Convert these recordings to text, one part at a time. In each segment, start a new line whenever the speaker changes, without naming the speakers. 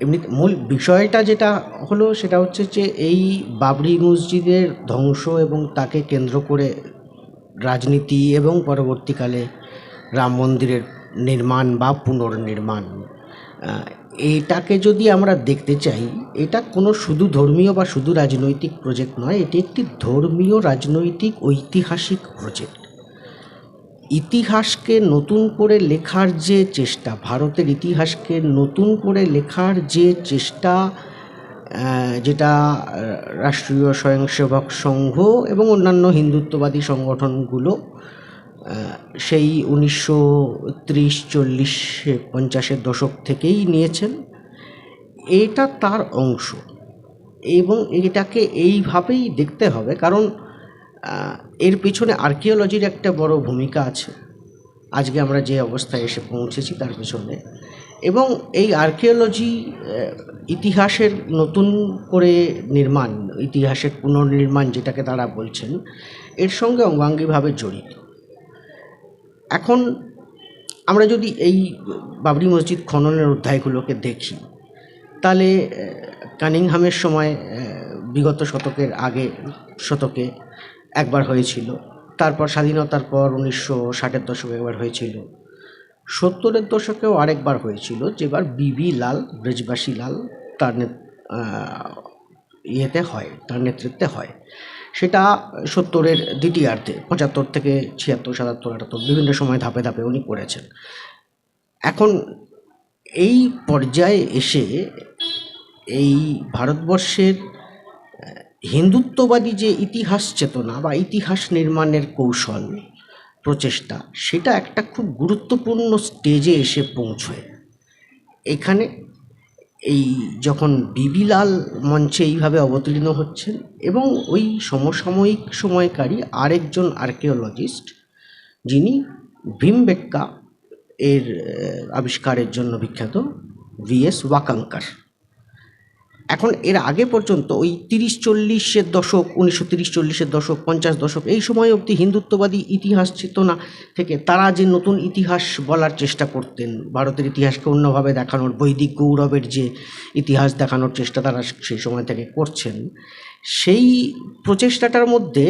এমনি মূল বিষয়টা যেটা হলো সেটা হচ্ছে যে এই বাবরি মসজিদের ধ্বংস এবং তাকে কেন্দ্র করে রাজনীতি এবং পরবর্তীকালে রাম মন্দিরের নির্মাণ বা পুনর্নির্মাণ এটাকে যদি আমরা দেখতে চাই, এটা কোনো শুধু ধর্মীয় বা শুধু রাজনৈতিক প্রজেক্ট নয়, এটি একটি ধর্মীয় রাজনৈতিক ঐতিহাসিক প্রজেক্ট ইতিহাসকে নতুন করে লেখার যে চেষ্টা, ভারতের ইতিহাসকে নতুন করে লেখার যে চেষ্টা যেটা রাষ্ট্রীয় স্বয়ংসেবক সংঘ এবং অন্যান্য হিন্দুত্ববাদী সংগঠনগুলো সেই উনিশশো ত্রিশ, চল্লিশ, পঞ্চাশের দশক থেকেই নিয়েছেন, এটা তার অংশ। এবং এটাকে এইভাবেই দেখতে হবে, কারণ এর পিছনে আর্কিওলজির একটা বড় ভূমিকা আছে। আজকে আমরা যে অবস্থায় এসে পৌঁছেছি তার পিছনে। এবং এই আর্কিওলজি ইতিহাসের নতুন করে নির্মাণ, ইতিহাসের পুনর্নির্মাণ যেটাকে তারা বলছেন, এর সঙ্গে অঙ্গাঙ্গিভাবে জড়িত। এখন আমরা যদি এই বাবরি মসজিদ খননের অধ্যায়গুলোকে দেখি, তাহলে কানিংহামের সময় বিগত শতকের আগে শতকে একবার হয়েছিল। তারপর স্বাধীনতার পর উনিশশো ষাটের দশকে একবার হয়েছিল। সত্তরের দশকেও আরেকবার হয়েছিল, যেবার বিবি লাল, ব্রেজবাসী লাল তার ইয়েতে হয়, তার নেতৃত্বে হয়। সেটা সত্তরের দ্বিতীয়ার্ধে, পঁচাত্তর থেকে ছিয়াত্তর, সাতাত্তর, আটাত্তর, বিভিন্ন সময় ধাপে ধাপে উনি করেছেন এখন এই পর্যায়ে এসে এই ভারতবর্ষের হিন্দুত্ববাদী যে ইতিহাস চেতনা বা ইতিহাস নির্মাণের কৌশল, প্রচেষ্টা, সেটা একটা খুব গুরুত্বপূর্ণ স্টেজে এসে পৌঁছয়। এখানে এই যখন বিবিলাল মঞ্চে এইভাবে অবতীর্ণ হচ্ছেন এবং ওই সমসাময়িক সময়কারী আরেকজন আর্কিওলজিস্ট যিনি ভীমবেক্কা এর আবিষ্কারের জন্য বিখ্যাত ভিএস ওয়াকাঙ্কার। এখন এর আগে পর্যন্ত ওই তিরিশ চল্লিশের দশক, উনিশশো তিরিশ চল্লিশের দশক, পঞ্চাশ দশক, এই সময় অবধি হিন্দুত্ববাদী ইতিহাস চেতনা থেকে তারা যে নতুন ইতিহাস বলার চেষ্টা করতেন, ভারতের ইতিহাসকে অন্যভাবে দেখানোর, বৈদিক গৌরবের যে ইতিহাস দেখানোর চেষ্টা তারা সেই সময় থেকে করছেন, সেই প্রচেষ্টাটার মধ্যে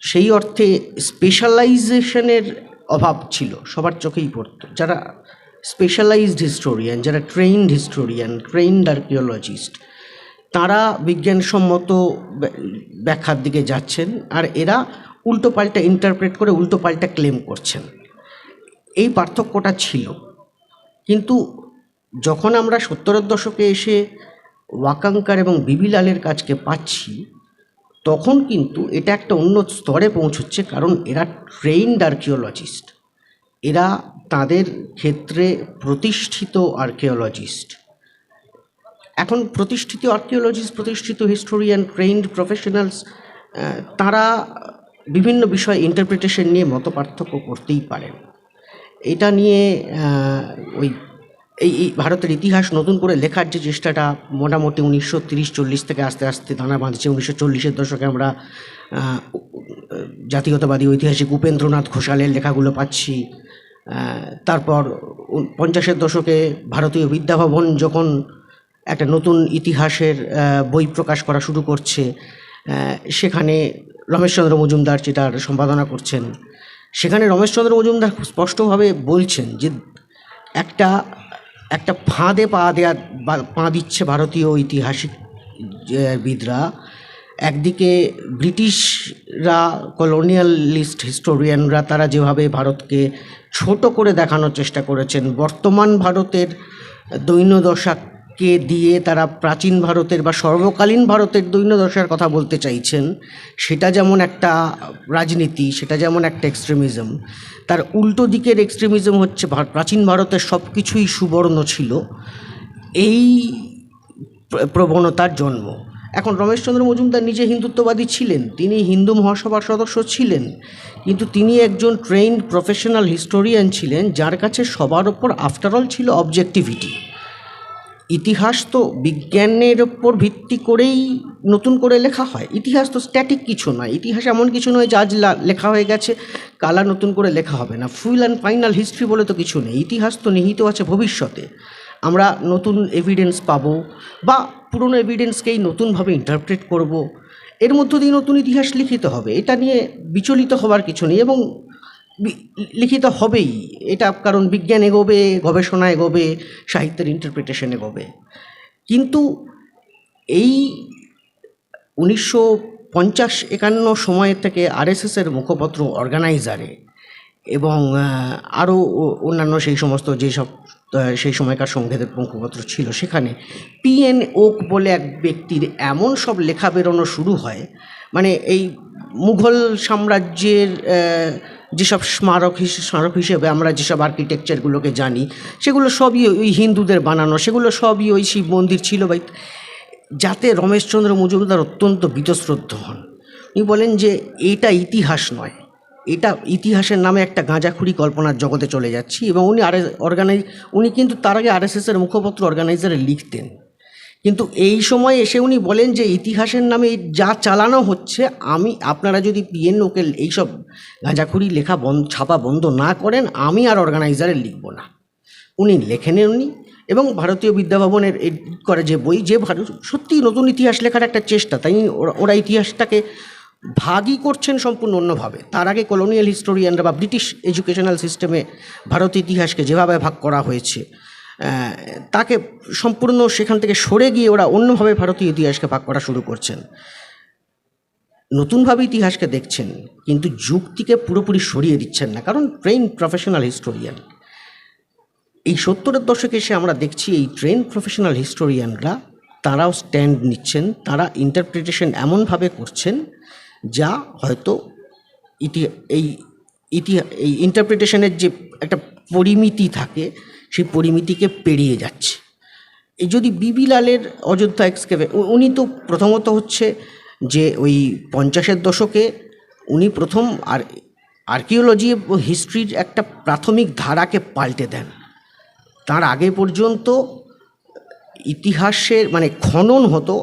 সেই অর্থে স্পেশালাইজেশনের অভাব ছিল, সবার চোখেই পড়ত। যারা স্পেশালাইজড হিস্টোরিয়ান যারা ট্রেইনড হিস্টোরিয়ান ট্রেইনড আর্কিওলজিস্ট তারা বিজ্ঞানসম্মত ব্যা- ব্যাখ্যার দিকে যাচ্ছেন আর এরা উল্টো পাল্টা ইন্টারপ্রেট করে উল্টো পাল্টা ক্লেম করছেন। এই পার্থক্যটা ছিল। কিন্তু যখন আমরা সত্তরের দশকে এসে ওয়াকাঙ্কার এবং বিবিলালের কাজকে পাচ্ছি, তখন কিন্তু এটা একটা অন্য স্তরে পৌঁছচ্ছে কারণ এরা ট্রেইনড আর্কিওলজিস্ট এরা তাদের ক্ষেত্রে প্রতিষ্ঠিত আর্কিওলজিস্ট এখন প্রতিষ্ঠিত আর্কিওলজিস্ট প্রতিষ্ঠিত হিস্টোরিয়ান ট্রেন্ড প্রফেশনালস তারা বিভিন্ন বিষয়ে ইন্টারপ্রিটেশন নিয়ে মত পার্থক্য করতেই পারেন। এটা নিয়ে ওই এই এই ভারতের ইতিহাস নতুন করে লেখার যে চেষ্টাটা মোটামুটি উনিশশো তিরিশ চল্লিশ থেকে আস্তে আস্তে দানা বাঁধছে। উনিশশো চল্লিশের দশকে আমরা আহ, জাতীয়তাবাদী ঐতিহাসিক উপেন্দ্রনাথ ঘোষালের লেখাগুলো পাচ্ছি। তারপর পঞ্চাশের দশকে ভারতীয় বিদ্যাভবন যখন একটা নতুন ইতিহাসের বই প্রকাশ করা শুরু করছে সেখানে রমেশচন্দ্র মজুমদার যেটার সম্পাদনা করছেন সেখানে রমেশচন্দ্র মজুমদার স্পষ্টভাবে বলছেন যে একটা একটা ফাঁদে পা দেওয়া পা দিচ্ছে ভারতীয় ঐতিহাসিক বিদরা। একদিকে ব্রিটিশরা, কলোনিয়ালিস্ট হিস্টোরিয়ানরা, তারা যেভাবে ভারতকে ছোট করে দেখানোর চেষ্টা করেছেন, বর্তমান ভারতের দৈন্যদশাকে দিয়ে তারা প্রাচীন ভারতের বা সর্বকালীন ভারতের দৈন্যদশার কথা বলতে চাইছেন, সেটা যেমন একটা রাজনীতি, সেটা যেমন একটা এক্সট্রিমিজম তার উল্টো দিকের এক্সট্রিমিজম হচ্ছে প্রাচীন ভারতের সব কিছুই সুবর্ণ ছিল, এই প্রবণতার জন্ম। এখন রমেশচন্দ্র মজুমদার নিজে হিন্দুত্ববাদী ছিলেন, তিনি হিন্দু মহাসভার সদস্য ছিলেন, কিন্তু তিনি একজন ট্রেইনড প্রফেশনাল হিস্টোরিয়ান ছিলেন, যার কাছে সবার ওপর আফটারঅল ছিল অবজেক্টিভিটি ইতিহাস তো বিজ্ঞানের ওপর ভিত্তি করেই নতুন করে লেখা হয়। ইতিহাস তো স্ট্যাটিক কিছু নয়। ইতিহাস এমন কিছু নয় যে আজ লেখা হয়ে গেছে, কালা নতুন করে লেখা হবে না। ফুল অ্যান্ড ফাইনাল হিস্ট্রি বলে তো কিছু নেই। ইতিহাস তো নিহিত আছে ভবিষ্যতে। আমরা নতুন এভিডেন্স পাবো বা পুরনো এভিডেন্সকেই নতুনভাবে ইন্টারপ্রেট করব। এর মধ্য দিয়ে নতুন ইতিহাস লিখিত হবে। এটা নিয়ে বিচলিত হবার কিছু নেই এবং লিখিত হবেই। এটা কারণ বিজ্ঞান এগোবে, গবেষণা এগোবে, সাহিত্যের ইন্টারপ্রিটেশন এগোবে। কিন্তু এই উনিশশো পঞ্চাশ একান্ন সময়ের থেকে আরএসএসের মুখপত্র অর্গানাইজারে এবং আরও অন্যান্য সেই সমস্ত যেসব সেই সময়কার সংঘেদের মুখপত্র ছিল সেখানে পিএন ওক বলে এক ব্যক্তির এমন সব লেখা বেরোনো শুরু হয়। মানে এই মুঘল সাম্রাজ্যের যেসব স্মারক স্মারক হিসেবে আমরা যেসব আর্কিটেকচারগুলোকে জানি, সেগুলো সবই ওই হিন্দুদের বানানো, সেগুলো সবই ওই শিব মন্দির ছিল বা যাতে রমেশচন্দ্র মজুমদার অত্যন্ত বীতশ্রদ্ধ হন। উনি বলেন যে, এটা ইতিহাস নয়। এটা ইতিহাসের নামে একটা গাঁজাখুরি কল্পনার জগতে চলে যাচ্ছি। এবং উনি আর অর্গানাইজ উনি কিন্তু তার আগে আরএসএসের মুখপত্র অর্গানাইজারে লিখতেন। কিন্তু এই সময় এসে উনি বলেন যে ইতিহাসের নামে যা চালানো হচ্ছে, আমি, আপনারা যদি পিএনওকে এইসব গাঁজাখুরি লেখা বন্ধ ছাপা বন্ধ না করেন, আমি আর অর্গানাইজারে লিখব না। উনি লেখেন উনি এবং ভারতীয় বিদ্যাভবনের এডিট করে যে বই, যে ভারত সত্যিই নতুন ইতিহাস লেখার একটা চেষ্টা, তাই ওরা- ইতিহাসটাকে ভাগই করছেন সম্পূর্ণ অন্যভাবে। তার আগে কলোনিয়াল হিস্টোরিয়ানরা বা ব্রিটিশ এডুকেশনাল সিস্টেমে ভারত ইতিহাসকে যেভাবে ভাগ করা হয়েছে তাকে সম্পূর্ণ সেখান থেকে সরে গিয়ে ওরা অন্যভাবে ভারতীয় ইতিহাসকে ভাগ করা শুরু করছেন। নতুনভাবে ইতিহাসকে দেখছেন, কিন্তু যুক্তিকে পুরোপুরি সরিয়ে দিচ্ছেন না, কারণ ট্রেন প্রফেশনাল হিস্টোরিয়ান এই সত্তরের দশকে এসে আমরা দেখছি এই ট্রেন প্রফেশনাল হিস্টোরিয়ানরা তারাও স্ট্যান্ড নিচ্ছেন, তারা ইন্টারপ্রিটেশন এমনভাবে করছেন যা হয়তো ইতি, এই ইতিহাস এই ইন্টারপ্রিটেশনের যে একটা পরিমিতি থাকে সেই পরিমিতিকে পেরিয়ে যাচ্ছে। এই যদি বিবি লালের অযোধ্যা এক্সকেভে উনি তো প্রথমত হচ্ছে যে ওই পঞ্চাশের দশকে উনি প্রথম আর আর্কিওলজি ও হিস্ট্রির একটা প্রাথমিক ধারাকে পাল্টে দেন। তার আগে পর্যন্ত ইতিহাসের মানে খনন হতো,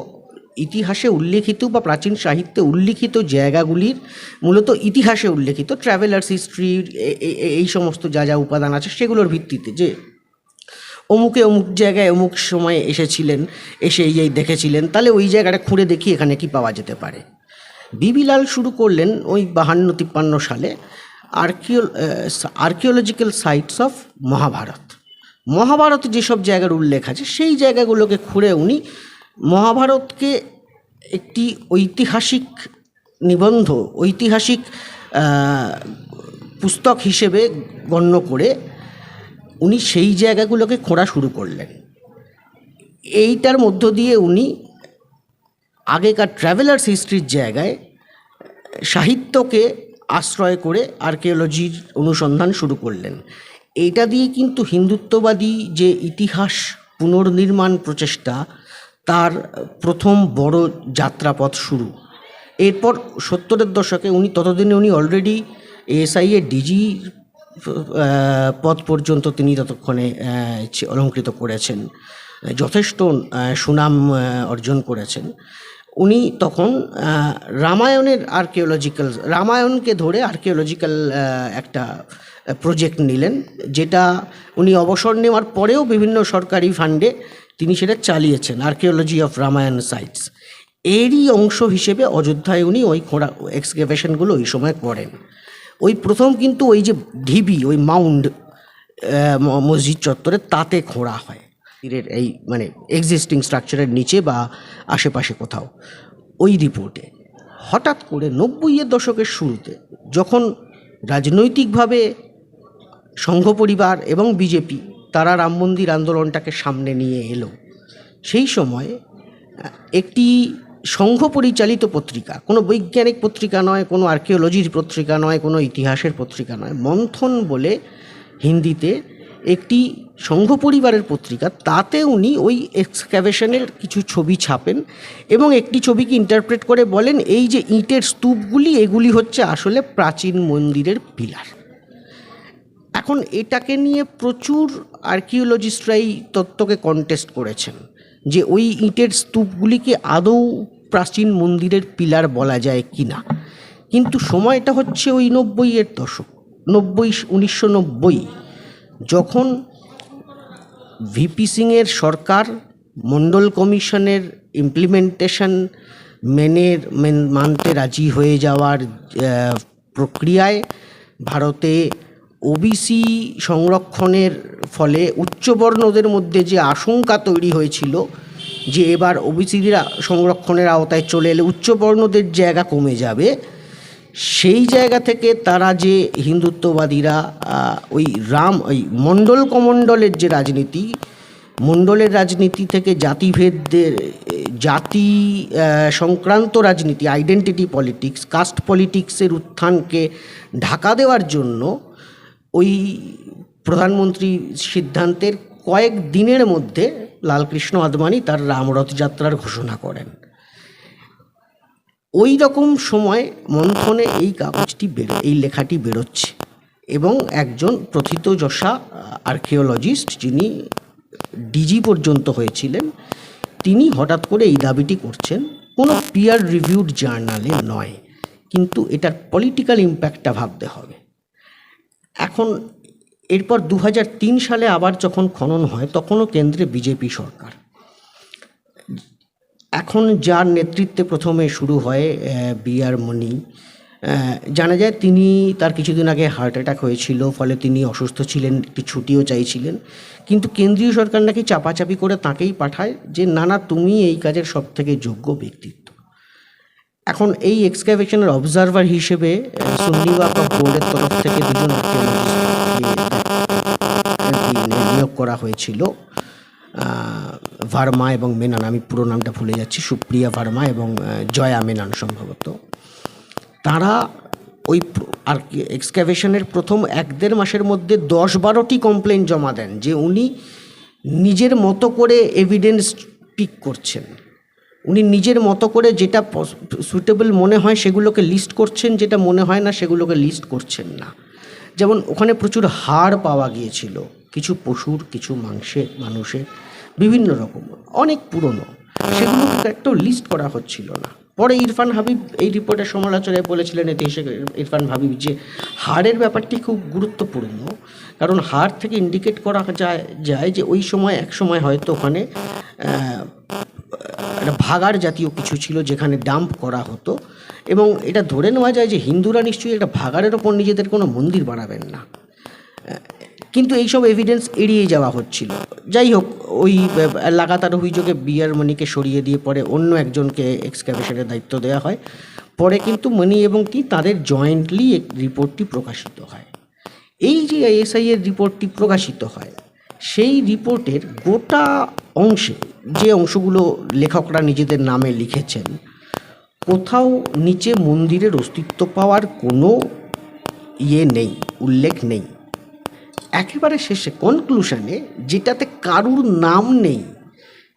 ইতিহাসে উল্লেখিত বা প্রাচীন সাহিত্যে উল্লিখিত জায়গাগুলির, মূলত ইতিহাসে উল্লেখিত ট্রাভেলার্স হিস্ট্রি এই সমস্ত যা যা উপাদান আছে সেগুলোর ভিত্তিতে যে অমুকে অমুক জায়গায় অমুক সময়ে এসেছিলেন, এসে এই দেখেছিলেন, তাহলে ওই জায়গাটা খুঁড়ে দেখি এখানে কি পাওয়া যেতে পারে। বিবিলাল শুরু করলেন ওই বাহান্ন তিপ্পান্ন সালে আর্কিও আর্কিওলজিক্যাল সাইটস অফ মহাভারত। মহাভারতে যেসব জায়গার উল্লেখ আছে, সেই জায়গাগুলোকে খুঁড়ে উনি মহাভারতকে একটি ঐতিহাসিক নিবন্ধ, ঐতিহাসিক পুস্তক হিসেবে গণ্য করে উনি সেই জায়গাগুলোকে খোঁড়া শুরু করলেন। এইটার মধ্য দিয়ে উনি আগেকার ট্রাভেলার্স হিস্ট্রির জায়গায় সাহিত্যকে আশ্রয় করে আর্কিওলজির অনুসন্ধান শুরু করলেন। এইটা দিয়ে কিন্তু হিন্দুত্ববাদী যে ইতিহাস পুনর্নির্মাণ প্রচেষ্টা, তার প্রথম বড় যাত্রাপথ শুরু। এরপর সত্তরের দশকে উনি, ততদিনে উনি অলরেডি এএসআই এর ডিজি পদ পর্যন্ত তিনি ততক্ষণে অলঙ্কৃত করেছেন। যথেষ্ট সুনাম অর্জন করেছেন। উনি তখন রামায়ণের আর্কিওলজিক্যাল রামায়ণকে ধরে আর্কিওলজিক্যাল একটা প্রজেক্ট নিলেন, যেটা উনি অবসর নেওয়ার পরেও বিভিন্ন সরকারি ফান্ডে তিনি সেটা চালিয়েছেন আর্কিওলজি অফ রামায়ণ সাইটস এরই অংশ হিসেবে অযোধ্যায় উনি ওই খোঁড়া এক্সকেভেশনগুলো ওই সময় করেন। ওই প্রথম কিন্তু ওই যে ঢিবি, ওই মাউন্ড মসজিদ চত্বরে তাতে খোঁড়া হয়। তীরের এই মানে এক্সিস্টিং স্ট্রাকচারের নিচে বা আশেপাশে কোথাও। ওই রিপোর্টে হঠাৎ করে নব্বইয়ের দশকের শুরুতে যখন রাজনৈতিকভাবে সংঘ পরিবার এবং বিজেপি তারা রাম মন্দির আন্দোলনটাকে সামনে নিয়ে এলো, সেই সময় একটি সংঘ পরিচালিত পত্রিকা, কোনো বৈজ্ঞানিক পত্রিকা নয়, কোনো আর্কিওলজির পত্রিকা নয়, কোনো ইতিহাসের পত্রিকা নয়, মন্থন বলে হিন্দিতে একটি সংঘ পরিবারের পত্রিকা, তাতে উনি ওই এক্সক্যাভেশনের কিছু ছবি ছাপেন এবং একটি ছবিকে ইন্টারপ্রেট করে বলেন, এই যে ইটের স্তূপগুলি, এগুলি হচ্ছে আসলে প্রাচীন মন্দিরের পিলার। এখন এটাকে নিয়ে প্রচুর আর্কিওলজিস্টরাই তত্ত্বকে কন্টেস্ট করেছেন। যে ওই ইটের স্তূপগুলিকে আদৌ প্রাচীন মন্দিরের পিলার বলা যায় কি না কিন্তু সময়টা হচ্ছে ওই নব্বইয়ের দশক, নব্বই উনিশশো নব্বই। যখন ভিপি সিংয়ের সরকার মণ্ডল কমিশনের ইমপ্লিমেন্টেশন মেনে মেন- মানতে রাজি হয়ে যাওয়ার প্রক্রিয়ায় ভারতে ওবিসি সংরক্ষণের ফলে উচ্চবর্ণদের মধ্যে যে আশঙ্কা তৈরি হয়েছিল যে এবার ওবিসিরা সংরক্ষণের আওতায় চলে এলে উচ্চবর্ণদের জায়গা কমে যাবে, সেই জায়গা থেকে তারা যে হিন্দুত্ববাদীরা ওই রাম, ওই মণ্ডল কমণ্ডলের যে রাজনীতি, মণ্ডলের রাজনীতি থেকে জাতিভেদদের, জাতি সংক্রান্ত রাজনীতি আইডেন্টিটি পলিটিক্স কাস্ট পলিটিক্সের উত্থানকে ঢাকা দেওয়ার জন্য ওই প্রধানমন্ত্রী সিদ্ধান্তের কয়েক দিনের মধ্যে লালকৃষ্ণ আদবানি তার রামরথ যাত্রার ঘোষণা করেন। ওই রকম সময় মন্থনে এই কাগজটি বেরো, এই লেখাটি বেরোচ্ছে এবং একজন প্রথিতযশা আর্কিওলজিস্ট যিনি ডিজি পর্যন্ত হয়েছিলেন, তিনি হঠাৎ করে এই দাবিটি করছেন, কোনো পিয়ার রিভিউড জার্নালে নয়, কিন্তু এটার পলিটিক্যাল ইম্প্যাক্টটা ভাবতে হবে। এখন এরপর দু হাজার তিন সালে আবার যখন খনন হয়, তখনও কেন্দ্রে বিজেপি সরকার। এখন যার নেতৃত্বে প্রথমে শুরু হয় বি আর মণি জানা যায় তিনি তার কিছুদিন আগে হার্ট অ্যাটাক হয়েছিল, ফলে তিনি অসুস্থ ছিলেন, একটি ছুটিও চাইছিলেন। কিন্তু কেন্দ্রীয় সরকার নাকি চাপাচাপি করে তাকেই পাঠায় যে, না না, তুমি এই কাজের সব থেকে যোগ্য ব্যক্তিত্ব। এখন এই এক্সকাভেশনের অবজারভার হিসেবে বোর্ডের তরফ থেকে দুজন নিয়োগ করা হয়েছিল। ভার্মা এবং মেনান, আমি পুরো নামটা ভুলে যাচ্ছি, সুপ্রিয়া ভার্মা এবং জয়া মেনান সম্ভবত। তারা ওই আর এক্সকাভেশনের প্রথম এক দেড় মাসের মধ্যে দশ বারোটি কমপ্লেন জমা দেন, যে উনি নিজের মতো করে এভিডেন্স পিক করছেন। উনি নিজের মতো করে যেটা সুইটেবল মনে হয় সেগুলোকে লিস্ট করছেন, যেটা মনে হয় না সেগুলোকে লিস্ট করছেন না। যেমন ওখানে প্রচুর হাড় পাওয়া গিয়েছিল, কিছু পশুর, কিছু মাংসের মানুষের বিভিন্ন রকম, অনেক পুরনো। সেগুলো একটাও লিস্ট করা হচ্ছিল না। পরে ইরফান হাবিব এই রিপোর্টের সমালোচনায় বলেছিলেন, এতে এসে ইরফান হাবিব যে হাড়ের ব্যাপারটি খুব গুরুত্বপূর্ণ, কারণ হাড় থেকে ইন্ডিকেট করা যায় যায় যে ওই সময়, এক সময় হয়তো ওখানে ভাগাড় জাতীয় কিছু ছিল যেখানে ডাম্প করা হতো। এবং এটা ধরে নেওয়া যায় যে হিন্দুরা নিশ্চয়ই একটা ভাগাড়ের ওপর নিজেদের কোনো মন্দির বানাবেন না। কিন্তু এইসব এভিডেন্স এড়িয়ে যাওয়া হচ্ছিল। যাই হোক, ওই লাগাতার অভিযোগে বিয়ার মণিকে সরিয়ে দিয়ে পরে অন্য একজনকে এক্সক্যাভেশনের দায়িত্ব দেওয়া হয়। পরে কিন্তু মণি এবং কি তাদের জয়েন্টলি রিপোর্টটি প্রকাশিত হয়। এই যে এসআই এর রিপোর্টটি প্রকাশিত হয় সেই রিপোর্টের গোটা অংশে যে অংশগুলো লেখকরা নিজেদের নামে লিখেছেন, কোথাও নিচে মন্দিরের অস্তিত্ব পাওয়ার কোনো ইয়ে নেই, উল্লেখ নেই। একেবারে শেষে কনক্লুশনে যেটাতে কারুর নাম নেই,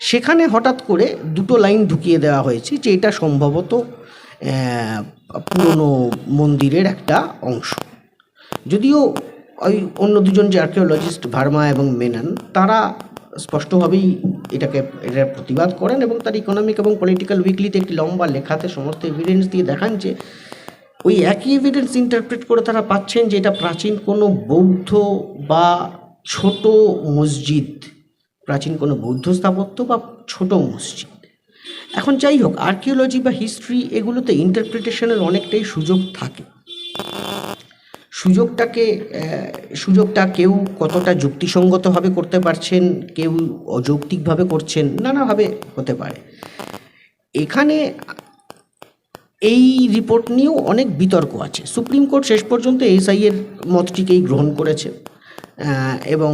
সেখানে হঠাৎ করে দুটো লাইন ঢুকিয়ে দেওয়া হয়েছে যে এটা সম্ভবত পুরনো মন্দিরের একটা অংশ। যদিও ওই অন্য দুজন যে আর্কিওলজিস্ট ভার্মা এবং মেনন, তারা স্পষ্টভাবেই এটাকে এটার প্রতিবাদ করেন এবং তার ইকোনমিক এবং পলিটিক্যাল উইকলিতে একটি লম্বা লেখাতে সমস্ত এভিডেন্স দিয়ে দেখান যে ওই একই এভিডেন্স ইন্টারপ্রেট করে তারা পাচ্ছেন যে এটা প্রাচীন কোনো বৌদ্ধ বা ছোট মসজিদ, প্রাচীন কোনো বৌদ্ধ স্থাপত্য বা ছোট মসজিদ। এখন যাই হোক আর্কিওলজি বা হিস্ট্রি এগুলোতে ইন্টারপ্রিটেশনের অনেকটাই সুযোগ থাকে। সুযোগটাকে সুযোগটা কেউ কতটা যুক্তিসঙ্গতভাবে করতে পারছেন, কেউ অযৌক্তিকভাবে করছেন, নানাভাবে হতে পারে। এখানে এই রিপোর্ট নিয়েও অনেক বিতর্ক আছে। সুপ্রিম কোর্ট শেষ পর্যন্ত এসআই এর মতটিকেই গ্রহণ করেছে। এবং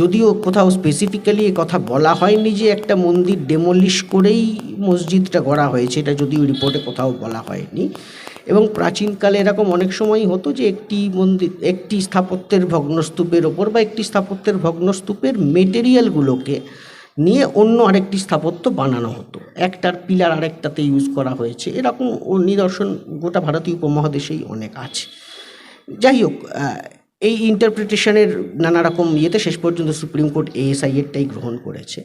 যদিও কোথাও স্পেসিফিক্যালি কথা বলা হয়নি যে একটা মন্দির ডেমলিশ করেই মসজিদটা গড়া হয়েছে, এটা যদিও রিপোর্টে কোথাও বলা হয়নি। এবং প্রাচীনকালে এরকম অনেক সময়ই হতো যে একটি মন্দির, একটি স্থাপত্যের ভগ্নস্তূপের ওপর বা একটি স্থাপত্যের ভগ্নস্তূপের মেটেরিয়ালগুলোকে নিয়ে অন্য আরেকটি স্থাপত্য বানানো হতো। একটার পিলার আরেকটাতে ইউজ করা হয়েছে। এরকম নিদর্শন গোটা ভারতীয় উপমহাদেশেই অনেক আছে। যাই হোক এই ইন্টারপ্রিটেশনের নানা রকম ইয়েতে শেষ পর্যন্ত সুপ্রিম কোর্ট এএসআই এরটাই গ্রহণ করেছে।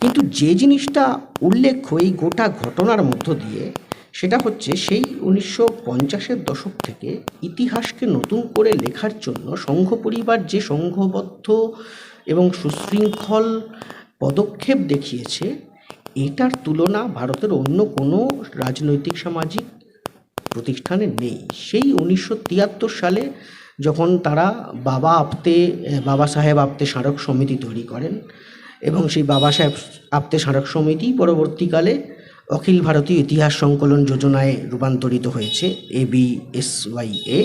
কিন্তু যে জিনিসটা উল্লেখ্য এই গোটা ঘটনার মধ্য দিয়ে সেটা হচ্ছে সেই উনিশশো পঞ্চাশের দশক থেকে ইতিহাসকে নতুন করে লেখার জন্য সংঘ পরিবার যে সংঘবদ্ধ এবং সুশৃঙ্খল পদক্ষেপ দেখিয়েছে, এটার তুলনা ভারতের অন্য কোনো রাজনৈতিক সামাজিক প্রতিষ্ঠানে নেই। সেই উনিশশো তিয়াত্তর সালে যখন তারা বাবা আপতে, বাবা সাহেব আপতে স্মারক সমিতি তৈরি করেন এবং সেই বাবা সাহেব আপতে স্মারক সমিতি পরবর্তীকালে অখিল ভারতীয় ইতিহাস সংকলন যোজনায় রূপান্তরিত হয়েছে এ বি এস ওয়াই এ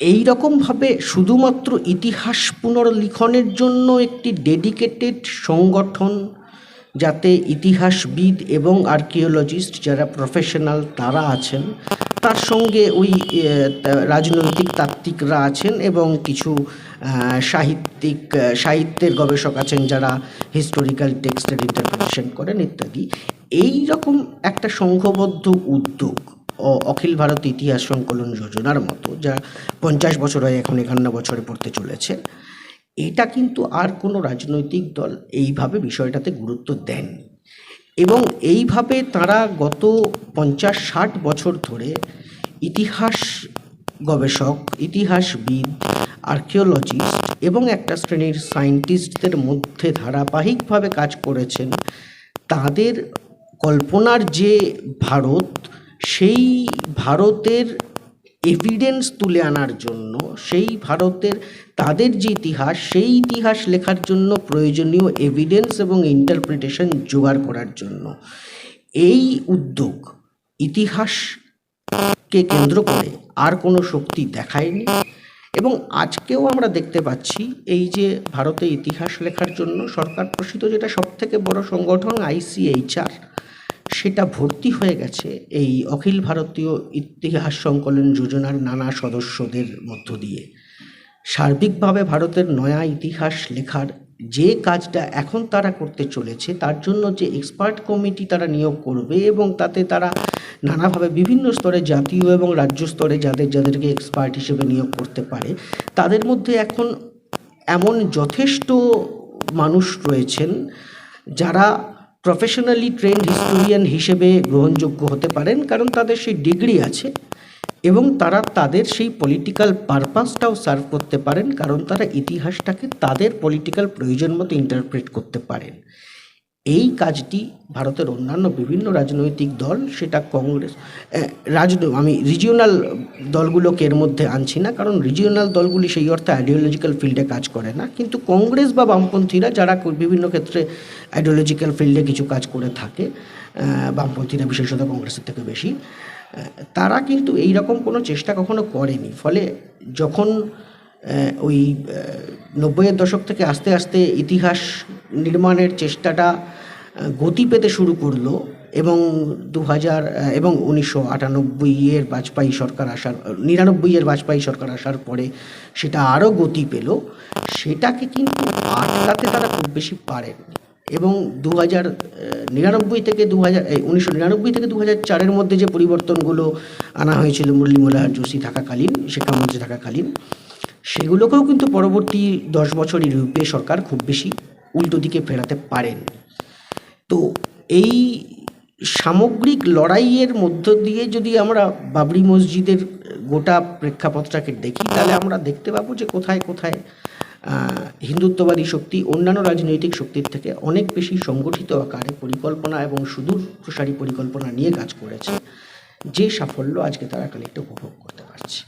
এই রকমভাবে শুধুমাত্র ইতিহাস পুনর্লিখনের জন্য একটি ডেডিকেটেড সংগঠন, যাতে ইতিহাসবিদ এবং আর্কিওলজিস্ট যারা প্রফেশনাল তারা আছেন তার সঙ্গে ওই রাজনৈতিক তাত্ত্বিকরা আছেন এবং কিছু সাহিত্যিক সাহিত্যের গবেষক আছেন যারা হিস্টোরিক্যাল টেক্সটের ইন্টারপ্রিটেশন করেন ইত্যাদি। এই রকম একটা সংঘবদ্ধ উদ্যোগ অখিল ভারত ইতিহাস সংকলন যোজনার মতো, যা পঞ্চাশ বছর হয় এখন একান্ন বছরে পড়তে চলেছে, এটা কিন্তু আর কোনো রাজনৈতিক দল এইভাবে বিষয়টাতে গুরুত্ব দেননি। এইভাবে তারা গত পঞ্চাশ ষাট বছর ধরে ইতিহাস গবেষক, ইতিহাসবিদ, আর্কিওলজিস্ট এবং একটা শ্রেণির সায়েন্টিস্টদের মধ্যে ধারাবাহিকভাবে কাজ করেছেন, তাদের কল্পনার যে ভারত, সেই ভারতের এভিডেন্স তুলে আনার জন্য, সেই ভারতের তাদের যে ইতিহাস, সেই ইতিহাস লেখার জন্য প্রয়োজনীয় এভিডেন্স এবং ইন্টারপ্রিটেশন জোগাড় করার জন্য এই উদ্যোগ ইতিহাসকে কেন্দ্র করে আর কোনো শক্তি দেখায়নি। এবং আজকেও আমরা দেখতে পাচ্ছি এই যে ভারতে ইতিহাস লেখার জন্য সরকার প্রসিত যেটা সবথেকে বড় সংগঠন আইসিএইচআর, সেটা ভর্তি হয়ে গেছে এই অখিল ভারতীয় ইতিহাস সংকলন যোজনার নানা সদস্যদের মধ্য দিয়ে। সার্বিকভাবে ভারতের নয়া ইতিহাস লেখার যে কাজটা এখন তারা করতে চলেছে, তার জন্য যে এক্সপার্ট কমিটি তারা নিয়োগ করবে এবং তাতে তারা নানাভাবে বিভিন্ন স্তরে জাতীয় এবং রাজ্য স্তরে যাদের, যাদেরকে এক্সপার্ট হিসেবে নিয়োগ করতে পারে, তাদের মধ্যে এখন এমন যথেষ্ট মানুষ রয়েছেন যারা প্রফেশনালি ট্রেন্ড হিস্টোরিয়ান হিসেবে গ্রহণযোগ্য হতে পারেন, কারণ তাদের সেই ডিগ্রি আছে। এবং তারা তাদের সেই পলিটিক্যাল পারপাসটাও সার্ভ করতে পারেন, কারণ তারা ইতিহাসটাকে তাদের পলিটিক্যাল প্রয়োজন মতো ইন্টারপ্রেট করতে পারেন। এই কাজটি ভারতের অন্যান্য বিভিন্ন রাজনৈতিক দল, সেটা কংগ্রেস রাজন আমি রিজিওনাল দলগুলোকে এর মধ্যে আনছি না, কারণ রিজিওনাল দলগুলি সেই অর্থে আইডিওলজিক্যাল ফিল্ডে কাজ করে না। কিন্তু কংগ্রেস বা বামপন্থীরা যারা বিভিন্ন ক্ষেত্রে আইডিওলজিক্যাল ফিল্ডে কিছু কাজ করে থাকে বামপন্থীরা বিশেষত কংগ্রেসের থেকে বেশি তারা কিন্তু এই রকম কোনো চেষ্টা কখনো করেনি। ফলে যখন ওই নব্বইয়ের দশক থেকে আস্তে আস্তে ইতিহাস নির্মাণের চেষ্টাটা গতি পেতে শুরু করল এবং দু হাজার এবং উনিশশো আটানব্বইয়ের বাজপেয়ী সরকার আসার, নিরানব্বইয়ের বাজপেয়ী সরকার আসার পরে সেটা আরও গতি পেল। সেটাকে কিন্তু আটকাতে তারা খুব বেশি পারেনি এবং দু হাজার নিরানব্বই থেকে দু হাজার উনিশশো নিরানব্বই থেকে দু হাজার চারের মধ্যে যে পরিবর্তনগুলো আনা হয়েছিল মুরলী মনোহর যোশী থাকাকালীন, শিক্ষামন্ত্রী থাকাকালীন, সেগুলোকেও কিন্তু পরবর্তী দশ বছর ইউরোপীয় সরকার খুব বেশি উল্টো দিকে ফেরাতে পারেন। তো এই সামগ্রিক লড়াইয়ের মধ্য দিয়ে যদি আমরা বাবরি মসজিদের গোটা প্রেক্ষাপটটাকে দেখি, তাহলে আমরা দেখতে পাবো যে কোথায় কোথায় হিন্দুত্ববাদী শক্তি অন্যান্য রাজনৈতিক শক্তির থেকে অনেক বেশি সংগঠিত আকারে পরিকল্পনা এবং সুদূর প্রসারী পরিকল্পনা নিয়ে কাজ করেছে। যে সাফল্য আজকে তারা খানিকটা উপভোগ করতে পারছে।